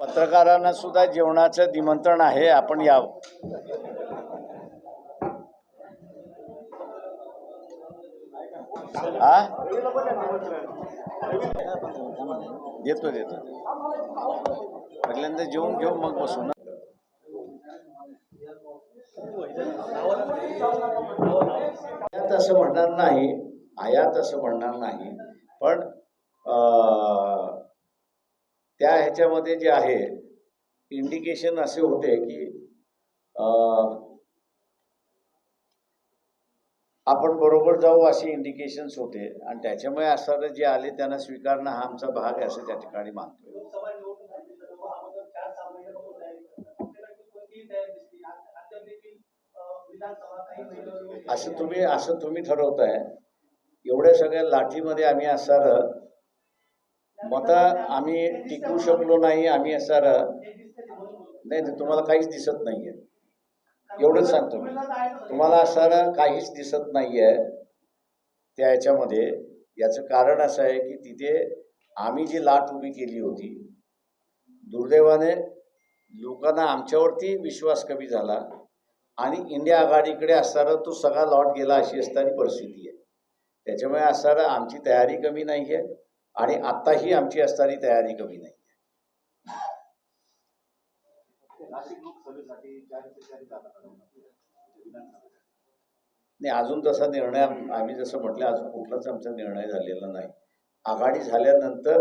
पत्रकारांना सुद्धा जेवणाचं निमंत्रण आहे आपण यावं. हा देतो देतो. पहिल्यांदा जेवून घेऊ मग बसू ना. तसं म्हणणार नाही आयात असं म्हणणार नाही पण अं, त्या ह्याच्यामध्ये जे आहे इंडिकेशन असे होते की आपण बरोबर जाऊ असे इंडिकेशन्स होते. आणि त्याच्यामुळे असणारे जे आले त्यांना स्वीकारणं हा आमचा भाग आहे असं त्या ठिकाणी मानतोय. महिन्यावर असं तुम्ही असं तुम्ही ठरवताय. एवढ्या सगळ्या लाठीमध्ये आम्ही असणार मत आम्ही टिकू शकलो नाही आम्ही असणार नाही तुम्हाला काहीच दिसत नाही आहे एवढंच सांगतो मी. तुम्हाला असणारं काहीच दिसत नाही आहे त्या ह्याच्यामध्ये याचं कारण असं आहे की तिथे आम्ही जी लाट उभी केली होती दुर्दैवाने लोकांना आमच्यावरती विश्वास कमी झाला आणि इंडिया आघाडीकडे असणारा तो सगळा लॉट गेला अशी असणारी परिस्थिती आहे. त्याच्यामुळे असणारा आमची तयारी कमी नाही आहे आणि आत्ताही आमची असणारी तयारी कमी नाही विधानसभेसाठी. नाही अजून तसा निर्णय आम- आम्ही जसं म्हटलं अजून कुठलाच आमचा निर्णय झालेला नाही. आघाडी झाल्यानंतर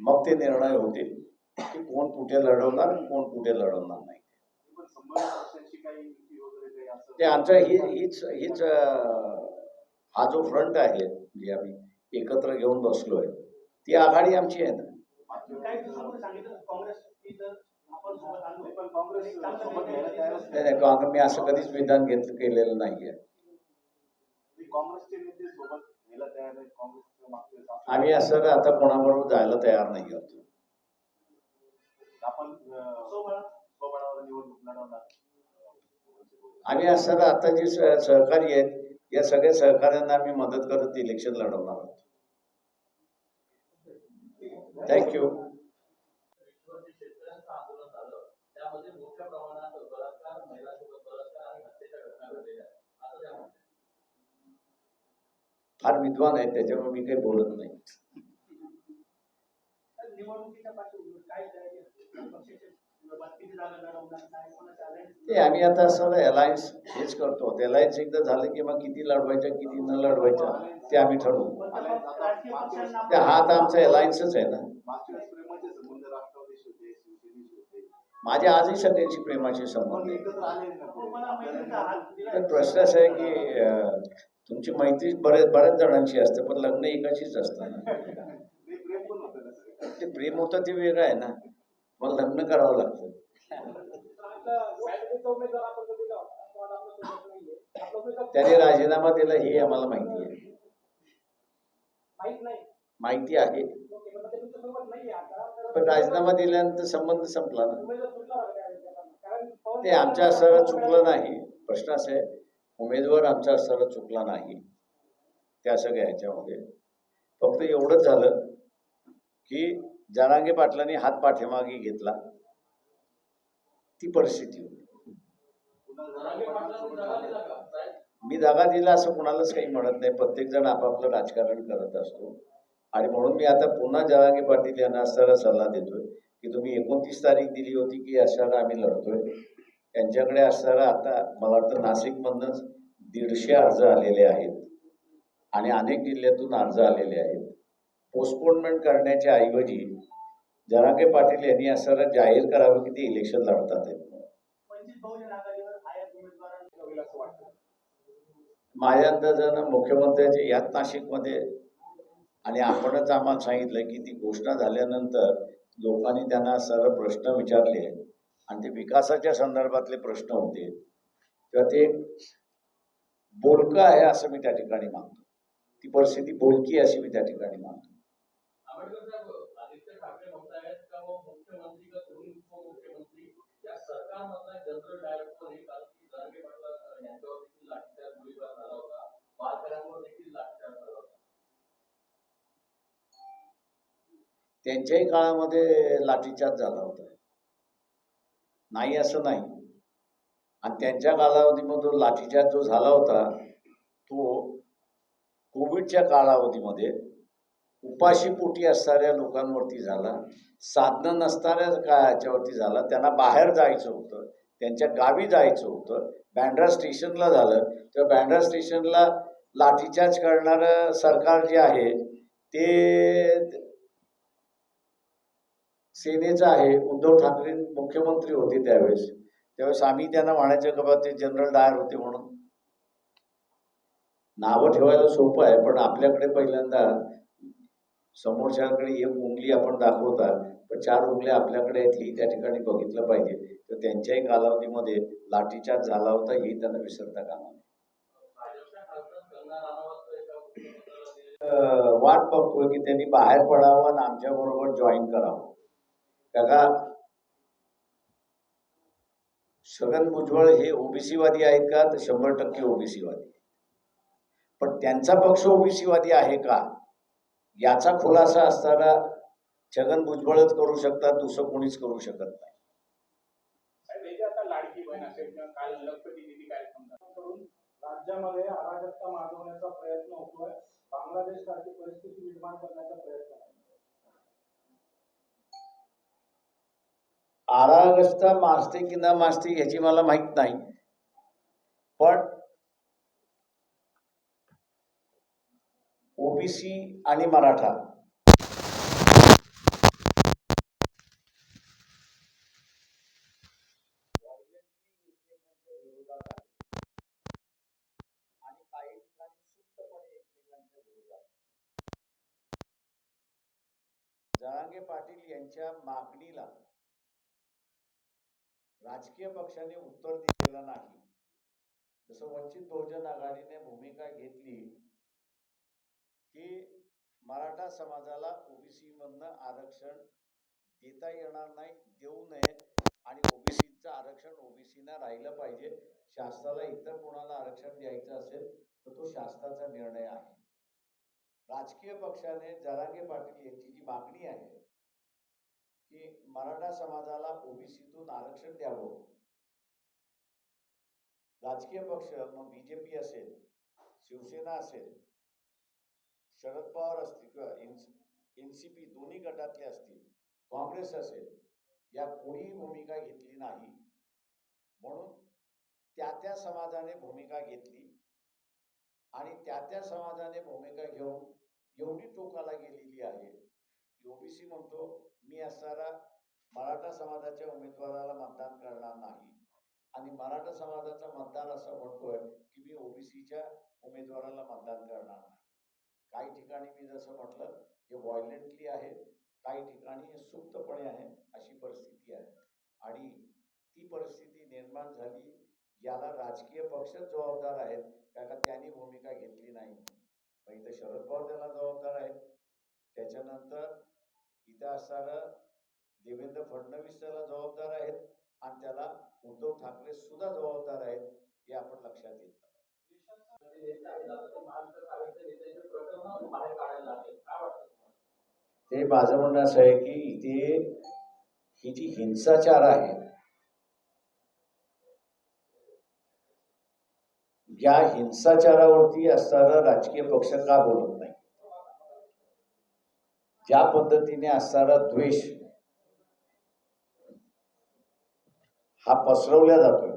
मग ते निर्णय होतील की कोण कुठे लढवणार कोण कुठे लढवणार नाही. ते आमचं ही हीच हीच हा जो फ्रंट आहे जे आम्ही एकत्र घेऊन बसलोय ती आघाडी आमची आहे ना नाही, नाही काँग्रेस मी असं कधीच विधान घेत केलेलं नाहीये. आम्ही असं आता कोणाबरोबर जायला तयार नाही आहोत. आपण अं, सोबत स्वबळावर निवडणूक लढवणार आम्ही असं आता जे सह- सहकारी आहेत या सगळ्या सहकाऱ्यांना आम्ही मदत करत इलेक्शन लढवणार आहोत थँक्यू विश्वभर शेतकऱ्यांचं आंदोलन झालं त्यामध्ये मोठ्या प्रमाणात बलात्कार महिलांसोबत बलात्कार आणि हत्येच्या घटना घडलेल्या आहेत असं त्या म्हणतात. फार विद्वान आहेत त्याच्यामुळे मी काही बोलत नाही? ते आम्ही आता असं अलायन्स हेच करतो. अलायन्स एकदा झालं की मग किती लढवायच्या किती न लढवायच्या ते आम्ही ठरवू. ते हा आता आमचा अलायन्सच आहे ना. होते होते. माझे आजही सगळ्यांशी प्रेमाचे संबंध हात पण प्रश्न असा आहे की तुमची मैत्री बऱ्याच बऱ्याच जणांशी असते पण लग्न एकाशीच असतं ना. होतं. ते प्रेम होतं ते वेगळं आहे ना. मग लग्न करावं लागतं. त्याने राजीनामा दिला हे आम्हाला माहिती आहे. माहिती आहे. पण राजीनामा दिल्यानंतर संबंध संपला ना. ते आमच्या असणारा चुकलं नाही. प्रश्न असा आहे उमेदवार आमचा असणारा चुकला नाही. त्या सगळ्या ह्याच्यामध्ये. फक्त एवढंच झालं की जनांगे पाटलांनी हात पाठीमागे घेतला. ती परिस्थिती होती. मी जागा दिला असं कोणालाच काही म्हणत नाही. प्रत्येक जण आपापलं राजकारण करत असतो. आणि म्हणून मी आता पुन्हा जरांगे पाटील यांना असणारा सल्ला देतोय की तुम्ही एकोणतीस तारीख दिली होती की अशाला आम्ही लढतोय. त्यांच्याकडे असणारा आता मला वाटतं नाशिकमधनंच दीडशे अर्ज आलेले आहेत. आणि अनेक जिल्ह्यातून अर्ज आलेले आहेत. पोस्टपोनमेंट करण्याच्या ऐवजी जरांगे पाटील यांनी असं जाहीर करावं की ते इलेक्शन लढतात आहेत वंचित बहुजन माझ्या अंदाजानं नाशिकमध्ये आणि आपणच आम्हाला सांगितलं की ती घोषणा झाल्यानंतर लोकांनी त्यांना सर्व प्रश्न विचारले आणि ते विकासाच्या संदर्भातले प्रश्न होते. तेव्हा ते एक बोलकं आहे असं मी त्या ठिकाणी मानतो. ती परिस्थिती बोलकी आहे अशी मी त्या ठिकाणी मानतो. मुख्यमंत्री का दोन्ही उपमुख्यमंत्री या सरकारमधला जनरल डायरेक्टर हे काल की जरांगे पाटला यांच्यावर देखील लाठीचार्ज गोळीबार झाला होता वारकऱ्यांवर देखील लाठीचार्ज झाला होता त्यांच्याही काळामध्ये लाठीचार्ज झाला होता. नाही असं नाही. आणि त्यांच्या कालावधीमधून लाठीचार्ज जो झाला होता तो कोविडच्या कालावधीमध्ये उपाशीपोटी असणाऱ्या लोकांवरती झाला. साधनं नसणाऱ्या का याच्यावरती झाला. त्यांना बाहेर जायचं होतं. त्यांच्या गावी जायचं होतं. बँड्रा स्टेशनला झालं. तेव्हा बँड्रा स्टेशनला लाठीचार्ज करणारं सरकार जे आहे ते सेनेचं आहे. उद्धव ठाकरे मुख्यमंत्री होते त्यावेळेस. त्यावेळेस आम्ही त्यांना म्हणायचं का ते जनरल डायर होते म्हणून. नावं ठेवायला सोपं आहे पण आपल्याकडे पहिल्यांदा समोरच्याकडे एक उंगली आपण दाखवता पण चार उंगल्या आपल्याकडे आहेत ही त्या ठिकाणी बघितलं पाहिजे. तर त्यांच्याही कालावधीमध्ये लाठीचार्ज झाला होता ही त्यांना विसरता कामा नये. वाट बघतोय की त्यांनी बाहेर पडावं आणि आमच्या बरोबर जॉईन करावं. काका छगन भुजबळ हे ओबीसी वादी आहेत का? तर शंभर टक्के ओबीसी वादी पण त्यांचा पक्ष ओबीसी वादी आहे का? याचा खुलासा असताना छगन भुजबळच करू शकतात दुसरं कोणीच करू शकत नाही. आता लाडकी राज्यामध्ये अराजकता माजवण्याचा प्रयत्न होतोय. बांगलादेश सारखी परिस्थिती निर्माण करण्याचा प्रयत्न आरा अगस्त माजते की न माजते याची मला माहीत नाही. पण ओबीसी आणि मराठा. आणि जरांगे पाटील यांच्या मागणीला राजकीय पक्षाने उत्तर दिलेलं नाही. जसं वंचित बहुजन आघाडीने भूमिका घेतली की मराठा समाजाला ओबीसी मधनं आरक्षण देता येणार नाही देऊ नये आणि ओबीसीचं आरक्षण ओबीसीना राहिलं पाहिजे. शासनाला इतर कोणाला आरक्षण द्यायचं असेल तर तो शासनाचा निर्णय आहे. राजकीय पक्षाने जरांगे पाटील यांची जी मागणी आहे की मराठा समाजाला ओबीसीतून आरक्षण द्यावं. राजकीय पक्ष मग बीजेपी असेल शिवसेना असेल शरद पवार असतील किंवा एन सी पी दोन्ही गटातले असतील काँग्रेस असेल या कोणीही भूमिका घेतली नाही. म्हणून त्या त्या समाजाने भूमिका घेतली आणि त्या त्या समाजाने भूमिका घेऊन एवढी टोकाला गेलेली आहे की ओबीसी म्हणतो मी असणारा मराठा समाजाच्या उमेदवाराला मतदान करणार नाही. आणि मराठा समाजाचा मतदार असं म्हणतोय की मी ओबीसीच्या उमेदवाराला मतदान करणार नाही. काही ठिकाणी मी जसं म्हटलं हे व्हायलेंटली आहे काही ठिकाणी हे सुप्तपणे आहे अशी परिस्थिती आहे. आणि ती परिस्थिती निर्माण झाली याला राजकीय पक्षच जबाबदार आहेत कारण का त्यांनी भूमिका घेतली नाही. मग इथं शरद पवार त्याला जबाबदार आहेत. त्याच्यानंतर इथं असणारं देवेंद्र फडणवीस त्याला जबाबदार आहेत आणि त्याला उद्धव ठाकरे सुद्धा जबाबदार आहेत हे आपण लक्षात घेतलं ते ते माझं म्हणणं असं आहे की इथे ही जी हिंसाचार आहे या हिंसाचारावरती असणारा राजकीय पक्ष का बोलत नाही? ज्या पद्धतीने असणारा द्वेष हा पसरवला जातोय.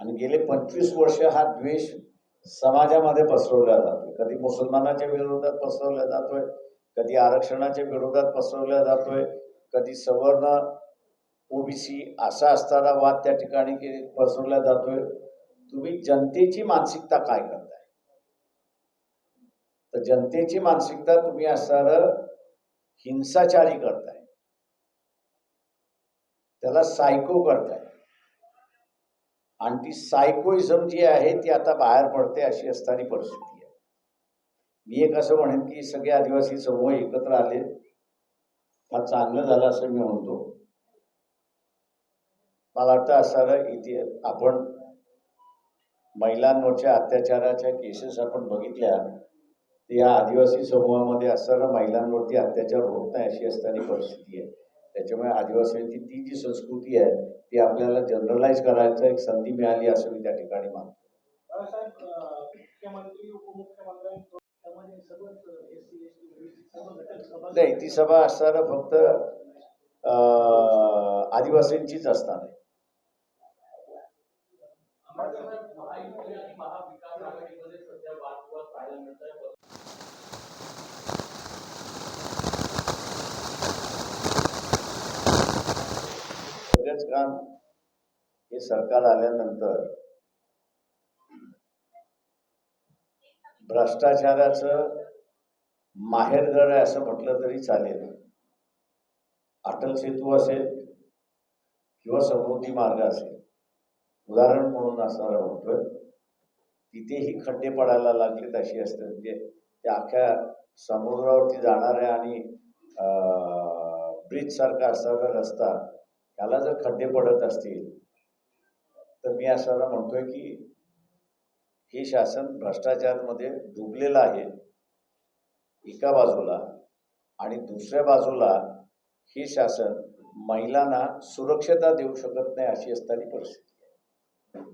आणि गेले पंचवीस वर्ष हा द्वेष समाजामध्ये पसरवला जातोय. कधी मुसलमानाच्या विरोधात पसरवला जातोय कधी आरक्षणाच्या विरोधात पसरवला जातोय कधी सवर्ण ओबीसी असा असताना वाद त्या ठिकाणी के- पसरवला जातोय. तुम्ही जनतेची मानसिकता काय करता? तर जनतेची मानसिकता तुम्ही असणार हिंसाचारी करताय. त्याला सायको करताय. आणि ती सायकोइझम जी आहे ती आता बाहेर पडते अशी असणारी परिस्थिती आहे. मी एक असं म्हणेन की सगळे आदिवासी समूह एकत्र आले. फार चांगलं झालं असं मी म्हणतो. मला वाटतं असणारं इथे आपण महिलांवरच्या अत्याचाराच्या केसेस आपण बघितल्या. या आदिवासी समूहामध्ये असताना महिलांवरती अत्याचार होत नाही अशी असताना परिस्थिती आहे. त्याच्यामुळे आदिवासींची ती जी संस्कृती आहे ती आपल्याला जनरलाइज करायचं एक संधी मिळाली असं मी त्या ठिकाणी मानतो. नाही ती सभा असताना फक्त अं, आदिवासींचीच असणार आहे आंबेडकर साहेब महायुती आणि महाविकास आघाडीमध्ये सध्या वादविवाद पाहायला मिळत आहे सगळंच काम हे सरकार आल्यानंतर भ्रष्टाचाराचं माहेरघर आहे असं म्हटलं तरी चालेल. अटल सेतू असेल किंवा समृद्धी मार्ग असेल. उदाहरण म्हणून असणारा म्हणतोय. तिथेही खड्डे पडायला लागलेत अशी असते. म्हणजे त्या अख्ख्या समुद्रावरती जाणाऱ्या आणि ब्रिज सारखा असणारा रस्ता त्याला जर खड्डे पडत असतील तर मी असं म्हणतोय की हे शासन भ्रष्टाचारमध्ये डुबलेलं आहे. एका बाजूला आणि दुसऱ्या बाजूला हे शासन महिलांना सुरक्षता देऊ शकत नाही अशी असताना परिस्थिती आहे.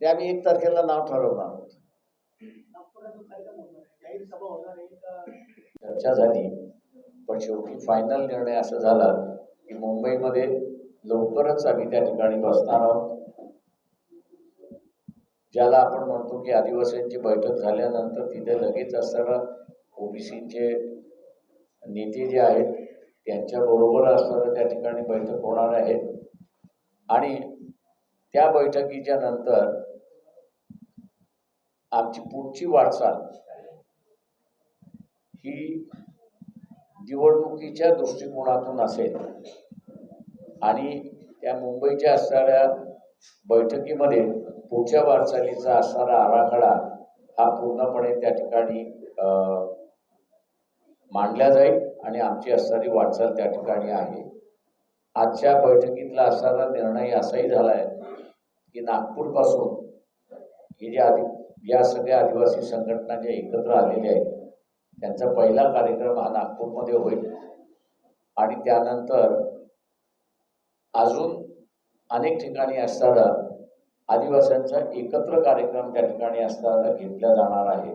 ते आम्ही एक तारखेला नाव ठरवणार आहोत. चर्चा झाली. पण शेवटी फायनल निर्णय असा झाला की मुंबईमध्ये लवकरच आम्ही त्या ठिकाणी बसणार आहोत. ज्याला आपण म्हणतो की आदिवासींची बैठक झाल्यानंतर तिथे लगेच असताना ओबीसीचे नेते जे आहेत त्यांच्याबरोबर असणारं त्या ठिकाणी बैठक होणार आहे. आणि त्या बैठकीच्या नंतर आमची पुढची वाटचाल ही निवडणुकीच्या दृष्टिकोनातून असेल आणि त्या मुंबईच्या असणाऱ्या बैठकीमध्ये पुढच्या वाटचालीचा असणारा आराखडा हा पूर्णपणे त्या ठिकाणी मांडला जाईल आणि आमची असणारी वाटचाल त्या ठिकाणी आहे. आजच्या बैठकीतला असणारा निर्णय असाही झाला आहे की नागपूरपासून हे जे आदि या सगळ्या आदिवासी संघटना ज्या एकत्र आलेल्या आहेत त्यांचा पहिला कार्यक्रम हा नागपूरमध्ये होईल. आणि त्यानंतर अजून अनेक ठिकाणी असताना आदिवासींचा एकत्र कार्यक्रम त्या ठिकाणी असताना घेतला जाणार आहे.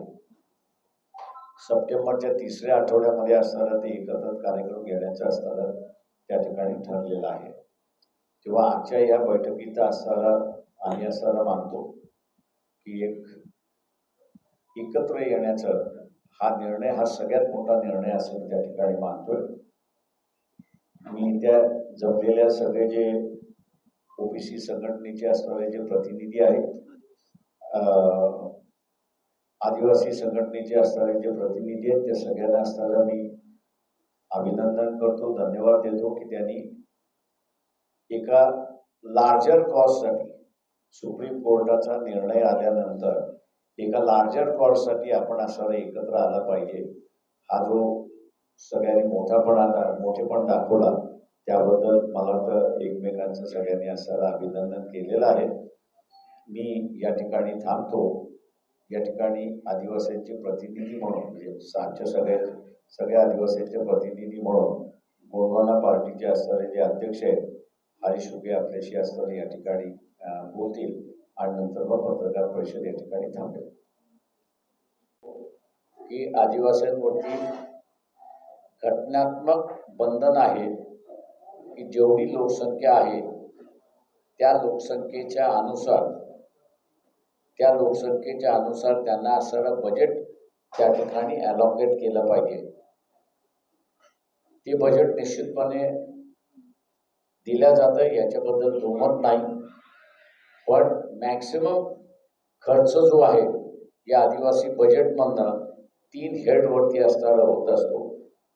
सप्टेंबरच्या तिसऱ्या आठवड्यामध्ये असणारा ते एकत्र कार्यक्रम घेण्याचं असताना त्या ठिकाणी ठरलेलं आहे. तेव्हा आजच्या या बैठकीचा असताना आम्ही असताना मानतो की एक एकत्र येण्याचं हा निर्णय हा सगळ्यात मोठा निर्णय असेल त्या ठिकाणी मानतोय. मी त्या जमलेल्या सगळे जे ओबीसी संघटनेचे असणारे जे प्रतिनिधी आहेत आदिवासी संघटनेचे असणारे जे प्रतिनिधी आहेत त्या सगळ्यांना असणारा मी अभिनंदन करतो धन्यवाद देतो की त्यांनी एका लार्जर कॉजसाठी सुप्रीम कोर्टाचा निर्णय आल्यानंतर एका लार्जर कॉजसाठी आपण असणारा एकत्र आला पाहिजे. हा जो सगळ्यांनी मोठापणा दा- मोठेपण दाखवला त्याबद्दल मला तर एकमेकांचं सगळ्यांनी असणारं अभिनंदन केलेलं आहे. मी या ठिकाणी थांबतो. या ठिकाणी आदिवासींचे प्रतिनिधी म्हणून म्हणजे आजच्या सगळ्या सगळ्या आदिवासींचे प्रतिनिधी म्हणून गोंडवाना पार्टीचे असणारे जे अध्यक्ष आहेत हरीश उभे आपल्याशी असणारे या ठिकाणी बोलतील. आणि नंतर मग पत्रकार परिषद या ठिकाणी थांबेल. की आदिवासींवरती घटनात्मक बंधन आहे की जेवढी लोकसंख्या आहे त्या लोकसंख्येच्या अनुसार त्या लोकसंख्येच्या अनुसार त्यांना असणारं बजेट त्या ठिकाणी अलॉकेट केलं पाहिजे. ते बजेट निश्चितपणे दिल्या जातं याच्याबद्दल दुमत नाही. पण मॅक्सिमम खर्च जो आहे या आदिवासी बजेटमधनं तीन हेडवरती असणारा होत असतो.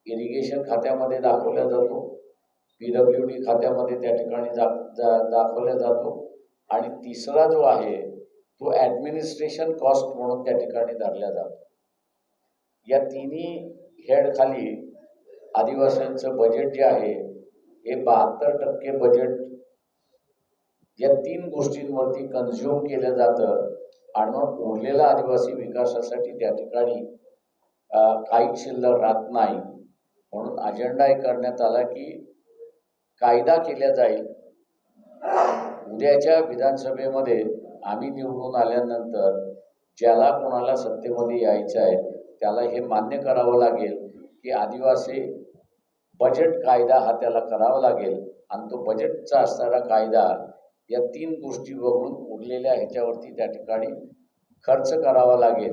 इरिगेशन खात्यामध्ये दाखवला जातो. पी डब्ल्यू डी खात्यामध्ये त्या ठिकाणी जा, जा दाखवला जातो. आणि तिसरा जो आहे तो ॲडमिनिस्ट्रेशन कॉस्ट म्हणून त्या ठिकाणी धरला जातो. या तिन्ही हेडखाली आदिवास्यांचं आदिवासींचं बजेट जे आहे हे बहात्तर टक्के बजेट या तीन गोष्टींवरती कन्झ्युम केलं जातं. आणि मग उरलेला आदिवासी विकासासाठी त्या ठिकाणी काही शिल्लक राहत नाही. म्हणून अजेंडा एक करण्यात आला की कायदा केला जाईल. उद्याच्या विधानसभेमध्ये आम्ही निवडून आल्यानंतर ज्याला कोणाला सत्तेमध्ये यायचं आहे त्याला हे मान्य करावं लागेल की आदिवासी बजेट कायदा हा त्याला करावा लागेल. आणि तो बजेटचा असणारा कायदा या तीन गोष्टी वगळून उरलेल्या ह्याच्यावरती त्या ठिकाणी खर्च करावा लागेल.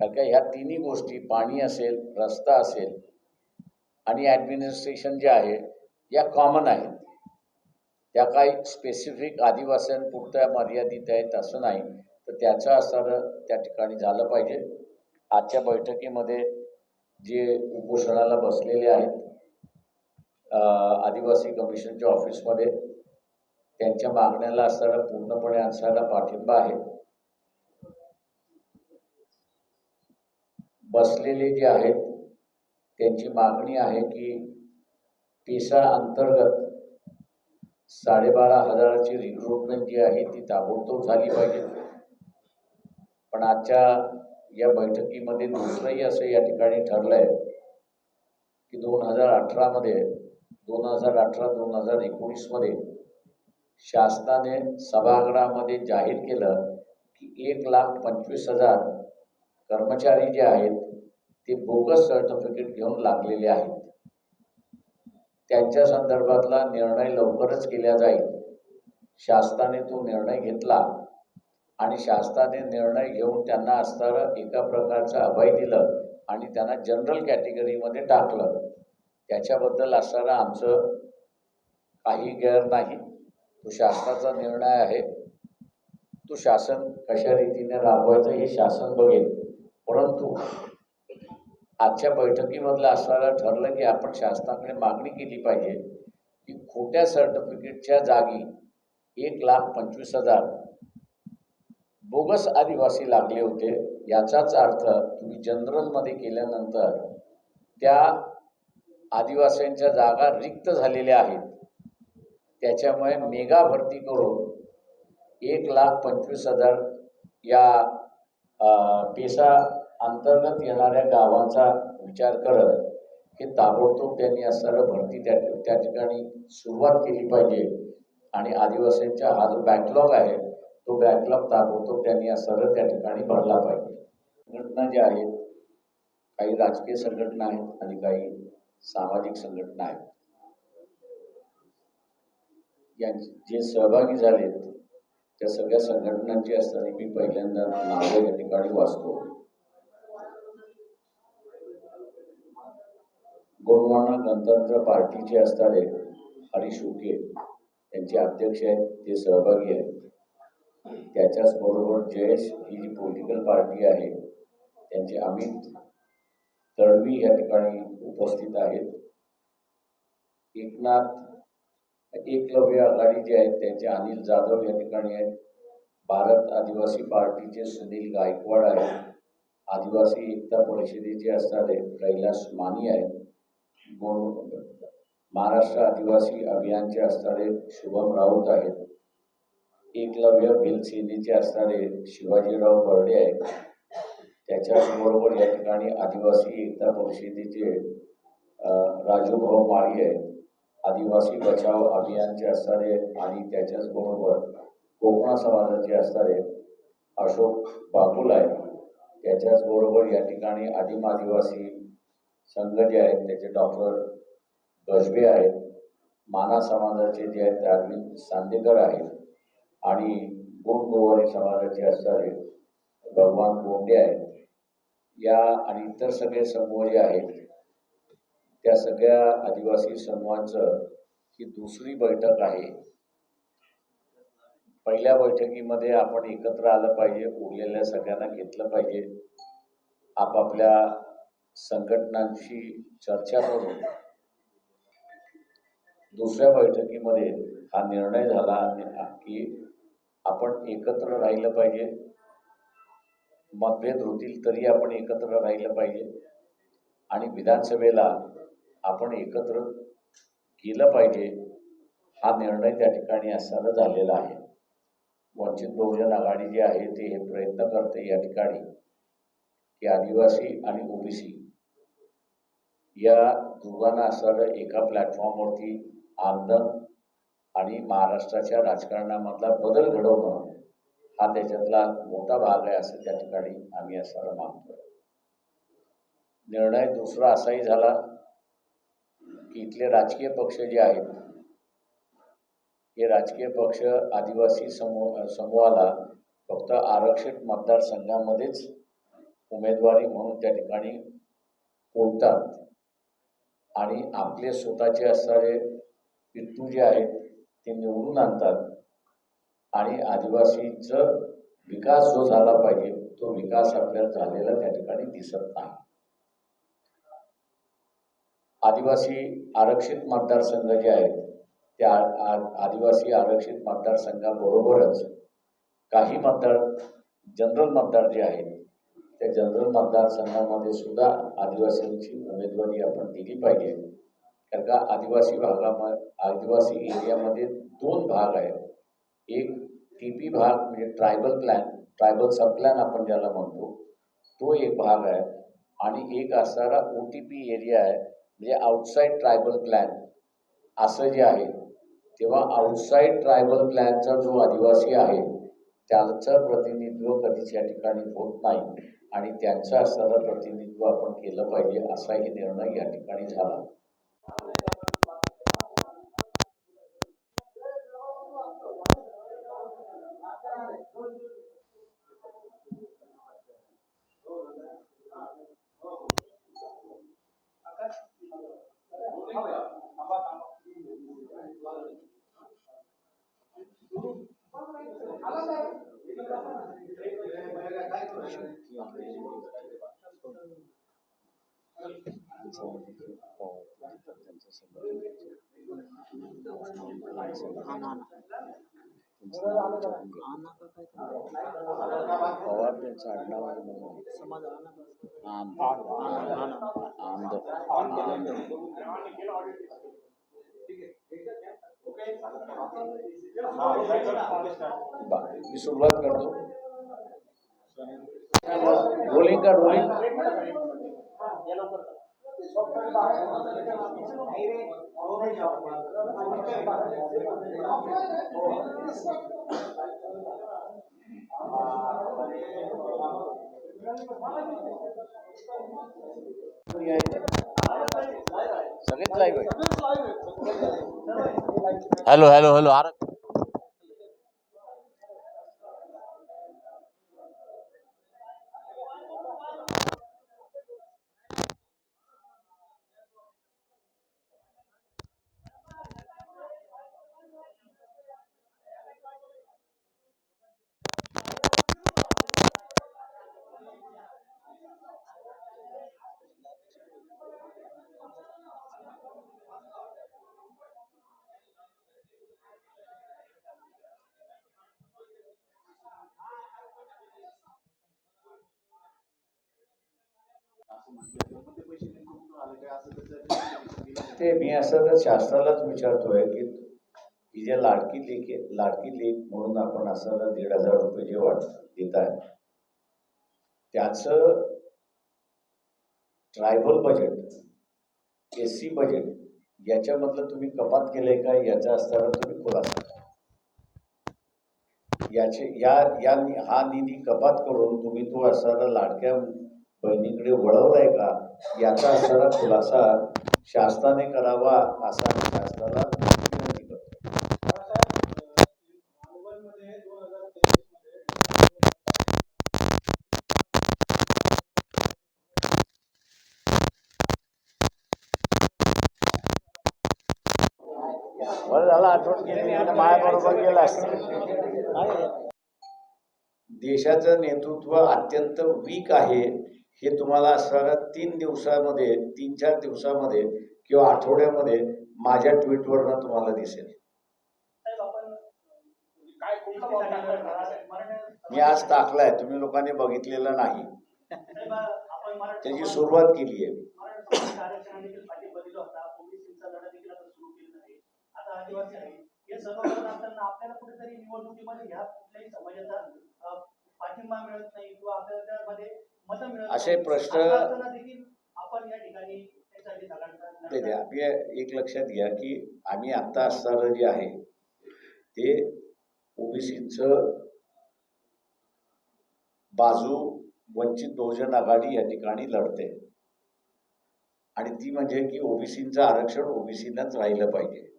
कारण का ह्या तिन्ही गोष्टी पाणी असेल रस्ता असेल आणि ॲडमिनिस्ट्रेशन जे आहे या कॉमन आहेत. त्या काही स्पेसिफिक आदिवासींपुरत्या मर्यादित आहेत असं नाही. तर त्याचं असणारं त्या ठिकाणी झालं पाहिजे. आजच्या बैठकीमध्ये जे उपोषणाला बसलेले आहेत आदिवासी कमिशनच्या ऑफिसमध्ये त्यांच्या मागण्याला असणारा पूर्णपणे असणारा पाठिंबा आहे. बसलेले जे आहेत त्यांची मागणी आहे की पेसा अंतर्गत साडेबारा हजाराची रिक्रुटमेंट जी आहे ती ताबडतोब झाली पाहिजे. पण आजच्या या बैठकीमध्ये दुसरंही असं या ठिकाणी ठरलं आहे की दोन हजार अठरामध्ये दोन हजार अठरा दोन हजार एकोणीसमध्ये शासनाने सभागृहामध्ये जाहीर केलं की एक लाख पंचवीस हजार कर्मचारी जे आहेत ते बोगस सर्टिफिकेट घेऊन लागलेले आहेत. त्यांच्या संदर्भातला निर्णय लवकरच केला जाईल. शासनाने तो निर्णय घेतला आणि शासनाने निर्णय घेऊन त्यांना असणारं एका प्रकारचं अभय दिलं आणि त्यांना जनरल कॅटेगरीमध्ये टाकलं. त्याच्याबद्दल असणारं आमचं काही गैर नाही. तो शासनाचा निर्णय आहे. तो शासन कशा रीतीने राबवायचं हे शासन बघेल. परंतु आजच्या बैठकीमधलं असणारं ठरलं की आपण शासनाकडे मागणी केली पाहिजे की खोट्या सर्टिफिकेटच्या जागी एक लाख पंचवीस हजार बोगस आदिवासी लागले होते. याचाच अर्थ तुम्ही जनरलमध्ये केल्यानंतर त्या आदिवासींच्या जागा रिक्त झालेल्या आहेत. त्याच्यामुळे मेगा भरती करून एक लाख पंचवीस हजार या पेसा अंतर्गत येणाऱ्या गावांचा विचार करत हे ताबडतोब त्यांनी असणारं भरती त्या त्या ठिकाणी सुरुवात केली पाहिजे. आणि आदिवासींचा हा जो बॅकलॉग आहे तो बॅकलॉग ताबडतोब त्यांनी असणारं त्या ठिकाणी भरला पाहिजे. संघटना ज्या आहेत काही राजकीय संघटना आहेत आणि काही सामाजिक संघटना आहेत. यांचे जे सहभागी झालेत त्या सगळ्या संघटनांची असताना मी पहिल्यांदा नावे या ठिकाणी वाचतो. गोंडवाना गणतंत्र पार्टीचे असणारे हरीश उके त्यांचे अध्यक्ष आहेत ते सहभागी आहेत. त्याच्याच बरोबर जयेश ही जी पॉलिटिकल पार्टी आहे त्यांचे अमित तळवी या ठिकाणी उपस्थित आहेत. एकनाथ एकलव्य आघाडी जे आहेत त्यांचे अनिल जाधव या ठिकाणी आहेत. भारत आदिवासी पार्टीचे सुनील गायकवाड आहेत. आदिवासी एकता परिषदेचे असणारे कैलास मानी आहेत. महाराष्ट्र आदिवासी अभियानचे असणारे शुभम राऊत आहेत. एकलव्य भिल सेनेचे असणारे शिवाजीराव बर्डे आहेत. त्याच्याचबरोबर या ठिकाणी आदिवासी एकता परिषदेचे राजूभाऊ माळी आहेत. आदिवासी बचाव अभियानचे असणारे आणि त्याच्याच बरोबर कोकणा समाजाचे असणारे अशोक बाकुल आहेत त्याच्याच बरोबर या ठिकाणी आदिम आदिवासी संघ जे आहेत त्याचे डॉक्टर गजबे आहेत माना समाजाचे जे आहेत ते अरविंद सांदेकर आहेत आणि गोंड गोवारी समाजाचे असणारे भगवान गोंडे आहेत या आणि इतर सगळे समूह जे आहेत त्या सगळ्या आदिवासी समूहांचं ही दुसरी बैठक आहे. पहिल्या बैठकीमध्ये आपण एकत्र आलं पाहिजे उरलेल्या सगळ्यांना घेतलं पाहिजे. आपापल्या संघटनांशी चर्चा करून दुसऱ्या बैठकीमध्ये हा निर्णय झाला की आपण एकत्र राहिलं पाहिजे. मतभेद होतील तरी आपण एकत्र राहिलं पाहिजे. आणि विधानसभेला आपण एकत्र केलं पाहिजे हा निर्णय त्या ठिकाणी असताना झालेला आहे. वंचित बहुजन आघाडी जी आहे ते हे प्रयत्न करते या ठिकाणी की आदिवासी आणि ओबीसी या दोघांना असणारं एका प्लॅटफॉर्मवरती आणणं आणि महाराष्ट्राच्या राजकारणामधला बदल घडवणं हा त्याच्यातला मोठा भाग आहे असं त्या ठिकाणी आम्ही असणारं मानतोय. निर्णय दुसरा असाही झाला. की इथले राजकीय पक्ष जे आहेत हे राजकीय पक्ष आदिवासी समूह समूहाला फक्त आरक्षित मतदारसंघामध्येच उमेदवारी म्हणून त्या ठिकाणी कोणतात आणि आपले स्वतःचे असणारे पितू जे आहेत ते निवडून आणतात आणि आदिवासीचं विकास जो झाला पाहिजे तो विकास आपल्याला झालेला त्या ठिकाणी दिसत नाही. आदिवासी आरक्षित मतदारसंघ जे आहेत त्या आ- आ- आदिवासी आरक्षित मतदारसंघाबरोबरच काही मतदार जनरल मतदार जे आहेत त्या जनरल मतदारसंघामध्ये सुद्धा आदिवासींची उमेदवारी आपण दिली पाहिजे. कारण का आदिवासी भागामध्ये आदिवासी एरियामध्ये दोन भाग आहेत. एक टी पी भाग म्हणजे tribal plan tribal sub plan आपण ज्याला म्हणतो तो एक भाग आहे. आणि एक असणारा ओ टी पी एरिया आहे म्हणजे आउटसाईड ट्रायबल प्लॅन असं जे आहे तेव्हा आउटसाईड ट्रायबल प्लॅनचा जो आदिवासी आहे त्याचं प्रतिनिधित्व कधीच या ठिकाणी होत नाही. आणि त्यांचं असणारं प्रतिनिधित्व आपण केलं पाहिजे असाही निर्णय या ठिकाणी झाला. हो. पवार त्यांचं आडनाव आहे म्हणून आंध आंध बा- मी सुरुवात करतो. रोलिंग का रोलिंग सगळेच लाईव्ह आहे हॅलो हॅलो हॅलो आर ते मी असं तर शास्त्रालाच विचारतोय की ही जे लाडकी लेख आहे लाडकी लेख म्हणून आपण असं दीड हजार रुपये जे वाट देत आहे त्याचं tribal budget S C budget याच्यामधलं तुम्ही कपात केलंय का? याचा असताना तुम्ही खुलासा याचे या या हा निधी कपात करून तुम्ही तो असणारा लाडक्या बहिणीकडे वळवलाय का? याचा असणारा खुलासा शासनाने करावा असा मी शासनाला विनंती करतो. मोबाईलमध्ये दोन हजार तेवीसमध्ये बरं झालं आठवण केली. माझ्याबरोबर गेला असतं देशाचं नेतृत्व अत्यंत वीक आहे. हे तुम्हाला असणाऱ्या तीन दिवसामध्ये तीन चार दिवसामध्ये किंवा आठवड्यामध्ये माझ्या ट्विटवरनं तुम्हाला दिसेल. मी आज टाकलाय तुम्ही लोकांनी बघितलेलं नाही. त्याची सुरुवात केली आहे आपल्याला निवडणुकीमध्ये असे. प्रश्न- आम्ही एक लक्षात घ्या की आम्ही आता असणारं जे आहे ते ओबीसीचं बाजू वंचित बहुजन आघाडी या ठिकाणी लढते. आणि ती म्हणजे की ओबीसीचं आरक्षण ओबीसीलाच राहिलं पाहिजे.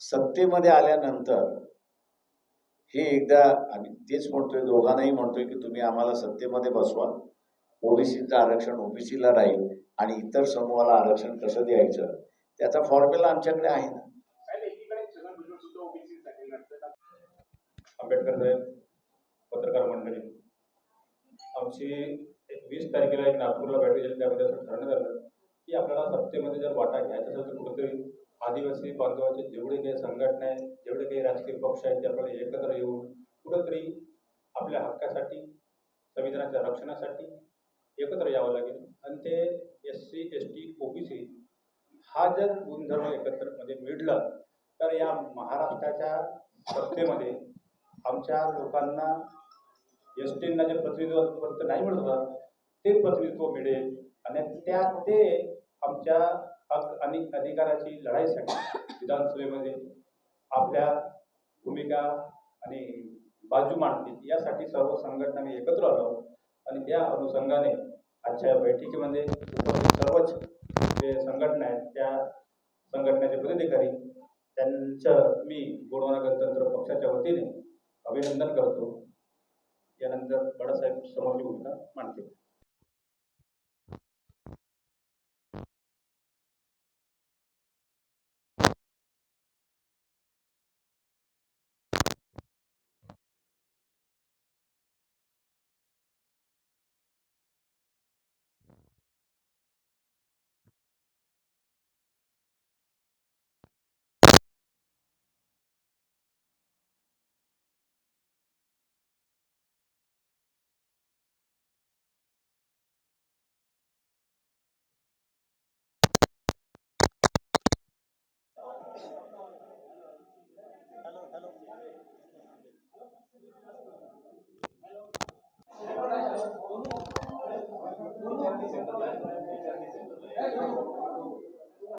सत्तेमध्ये आल्यानंतर हे एकदा आम्ही तेच म्हणतोय दोघांनाही म्हणतोय की तुम्ही आम्हाला सत्तेमध्ये बसवा. ओबीसीचं आरक्षण ओबीसीला राहील आणि इतर समूहाला आरक्षण कसं द्यायचं? त्याचा फॉर्म्युला आमच्याकडे आहे ना. आंबेडकर साहेब पत्रकार मंडळी आमची एक वीस तारखेला एक नागपूरला बैठक झाली त्यामध्ये असं ठरवण्यात आलं की आपल्याला सत्तेमध्ये जर वाटा घ्यायचा असेल तर कुठेतरी आदिवासी बांधवाचे जेवढे काही संघटना आहेत जेवढे काही राजकीय पक्ष आहेत ते एकत्र येऊन कुठंतरी आपल्या हक्कासाठी संविधानाच्या रक्षणासाठी एकत्र यावं लागेल. आणि ते S C S T O B C हा जर गुणधर्म एकत्रमध्ये मिळलं तर या महाराष्ट्राच्या सत्तेमध्ये आमच्या लोकांना एस टींना जे प्रतिनिधित्व नाही मिळत ते प्रतिनिधित्व मिळेल. आणि त्या ते आमच्या हक्क आणि अधिकाराची लढाईसाठी विधानसभेमध्ये आपल्या भूमिका आणि बाजू मांडतील यासाठी सर्व संघटनांनी एकत्र आलो आणि त्या अनुषंगाने आजच्या बैठकीमध्ये सर्वच जे संघटना आहेत त्या संघटनेचे पदाधिकारी त्यांचं मी गोडवाना गणतंत्र पक्षाच्या वतीने अभिनंदन करतो. यानंतर बाळासाहेब समोरची भूमिका मांडतील. hello hello hello